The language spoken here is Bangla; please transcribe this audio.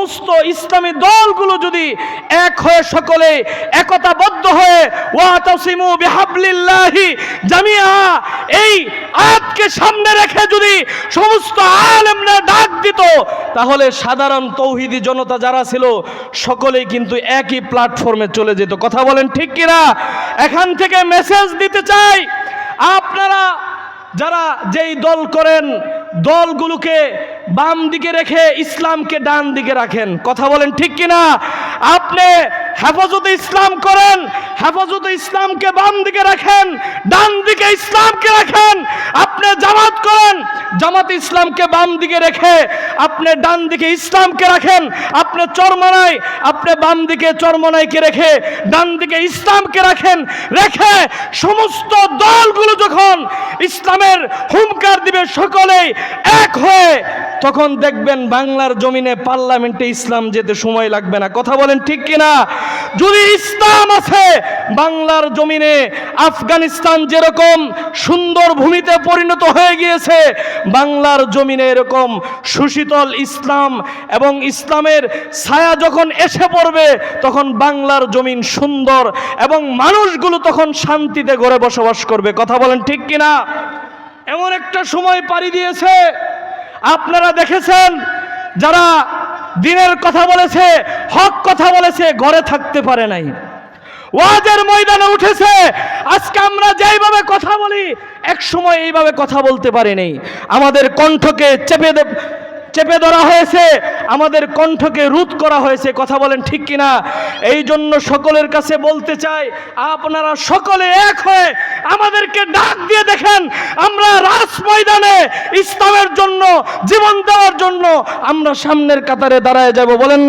সমস্ত ইসলামী দলগুলো যদি এক হয়ে সকলে একতাবদ্ধ হয়ে ওয়াতাসিমু বিহাবলিল্লাহি জামিয়া এই আয়াতকে সামনে রেখে যদি সমস্ত আলেমরা ডাক দিত, তাহলে সাধারণ তৌহিদি জনতা যারা ছিল, সকলেই কিন্তু একই প্ল্যাটফর্মে চলে যেত। কথা বলেন ঠিক কিনা? এখান থেকে মেসেজ দিতে চাই, আপনারা যারা যেই দল করেন, দলগুলোকে বাম দিকে রেখে ইসলামকে ডান দিকে রাখেন। কথা বলেন ঠিক কিনা? আপনি হেফাজতে ইসলাম করেন, হেফাজতে ইসলামকে বাম দিকে রাখেন, ডান দিকে ইসলামকে রাখেন, আপনি জামাত করেন, জামাত ইসলামকে বাম দিকে রেখে আপনি ডান দিকে ইসলামকে রাখেন, আপনি চরমনাই, আপনি বাম দিকে চরমনাইকে রেখে ডান দিকে ইসলামকে রাখেন, রেখে সমস্ত দলগুলো যখন ইসলামের হুমকার দিবে, সকলেই এক হয়ে তখন দেখবেন বাংলার জমিনে পার্লামেন্টে ইসলাম যেতে সময় লাগবে না। কথা বলেন ঠিক কিনা? যদি ইসলাম আছে, বাংলার জমিনে আফগানিস্তান যেরকম সুন্দর ভূমিতে পরিণত হয়ে গিয়েছে, বাংলার জমিনে এরকম সুশীতল ইসলাম এবং ইসলামের ছায়া যখন এসে পড়বে, তখন বাংলার জমিন সুন্দর এবং মানুষগুলো তখন শান্তিতে ঘরে বসবাস করবে। কথা বলেন ঠিক কিনা? এমন একটা সময় পাড়ি দিয়েছে আপনারা দেখেছেন যারা দিনের কথা বলেছে, হক কথা বলেছে, ঘরে থাকতে পারে নাই। ওয়াজের ময়দানে উঠেছে, আজকে আমরা যেইভাবে কথা বলি এক সময় এইভাবে কথা বলতে পারে নাই আমাদের কণ্ঠকে চেপে চেপে ধরা হয়েছে, আমাদের কণ্ঠকে রোধ করা হয়েছে, কথা বলেন ঠিক কিনা? এই জন্য সকলের কাছে বলতে চাই, আপনারা সকলে এক হয়ে আমাদেরকে ডাক দিয়ে দেখেন, আমরা রাজ ময়দানে ইসলামের জন্য, জীবন দেওয়ার জন্য আমরা সামনের কাতারে দাঁড়ায় যাব, বলেন না?